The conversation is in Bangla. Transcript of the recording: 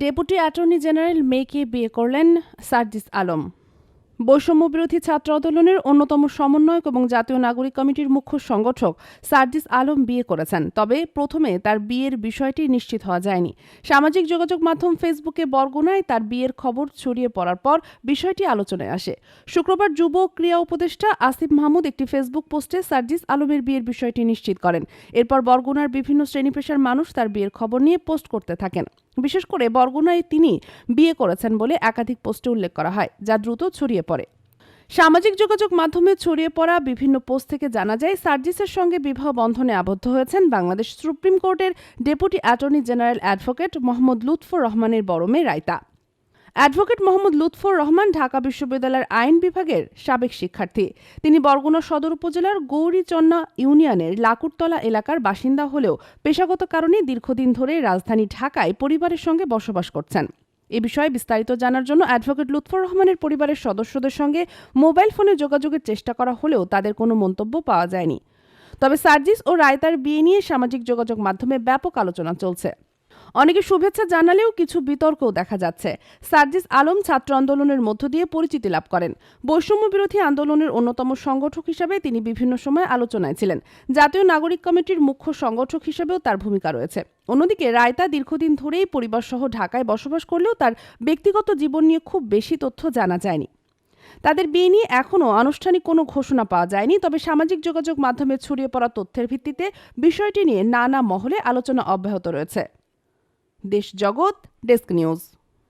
ডেপুটি অ্যাটর্নি জেনারেল মেয়েকে বিয়ে করলেন সার্জিস আলম। বৈষম্য বিরোধী ছাত্র আন্দোলনের অন্যতম সমন্বয়ক এবং জাতীয় নাগরিক কমিটির মুখ্য সংগঠক সার্জিস আলম বিয়ে করেছেন, তবে প্রথমে তার বিয়ের বিষয়টি নিশ্চিত হওয়া যায়নি। সামাজিক যোগাযোগ মাধ্যম ফেসবুকে বরগুনায় তার বিয়ের খবর ছড়িয়ে পড়ার পর বিষয়টি আলোচনায় আসে। শুক্রবার যুব ক্রিয়া উপদেষ্টা আসিফ মাহমুদ একটি ফেসবুক পোস্টে সার্জিস আলমের বিয়ের বিষয়টি নিশ্চিত করেন। এরপর বরগুনার বিভিন্ন শ্রেণি পেশার মানুষ তার বিয়ের খবর নিয়ে পোস্ট করতে থাকেন। বিশেষ করে বরগুনায় তিনি বিয়ে করেছেন বলে একাধিক পোস্টে উল্লেখ করা হয়, যা দ্রুত ছড়িয়ে পড়ে। সামাজিক যোগাযোগ মাধ্যমে ছড়িয়ে পড়া বিভিন্ন পোস্ট থেকে জানা যায়, সার্জিসের সঙ্গে বিবাহ বন্ধনে আবদ্ধ হয়েছেন বাংলাদেশ সুপ্রিম কোর্টের deputy attorney general advocate Mohammad Lutfur রহমানের বড় মেয়ে রায়তা। অ্যাডভোকেট মোহাম্মদ লুৎফর রহমান ঢাকা বিশ্ববিদ্যালয়ের আইন বিভাগের সাবেক শিক্ষার্থী। তিনি বরগুনা সদর উপজেলার গৌরীচন্না ইউনিয়নের লাকুরতলা এলাকার বাসিন্দা হলেও পেশাগত কারণে দীর্ঘদিন ধরে রাজধানী ঢাকায় পরিবারের সঙ্গে বসবাস করছেন। এ বিষয়ে বিস্তারিত জানার জন্য অ্যাডভোকেট লুৎফর রহমানের পরিবারের সদস্যদের সঙ্গে মোবাইল ফোনে যোগাযোগের চেষ্টা করা হলেও তাদের কোনো মন্তব্য পাওয়া যায়নি। তবে সার্জিস ও রায়তার বিয়ে নিয়ে সামাজিক যোগাযোগ মাধ্যমে ব্যাপক আলোচনা চলছে। অনেকে শুভেচ্ছা জানালেও কিছু বিতর্কও দেখা যাচ্ছে। সার্জিস আলম ছাত্র আন্দোলনের মধ্য দিয়ে পরিচিতি লাভ করেন। বৈষম্য বিরোধী আন্দোলনের অন্যতম সংগঠক হিসেবে তিনি বিভিন্ন সময় আলোচনায় ছিলেন। জাতীয় নাগরিক কমিটির মুখ্য সংগঠক হিসেবেও তার ভূমিকা রয়েছে। অন্যদিকে রায়তা দীর্ঘদিন ধরেই পরিবারসহ ঢাকায় বসবাস করলেও তার ব্যক্তিগত জীবন নিয়ে খুব বেশি তথ্য জানা যায়নি। তাদের বিয়ে নিয়ে এখনও আনুষ্ঠানিক কোনো ঘোষণা পাওয়া যায়নি, তবে সামাজিক যোগাযোগ মাধ্যমে ছড়িয়ে পড়া তথ্যের ভিত্তিতে বিষয়টি নিয়ে নানা মহলে আলোচনা অব্যাহত রয়েছে। দেশ জগৎ ডেস্ক নিউজ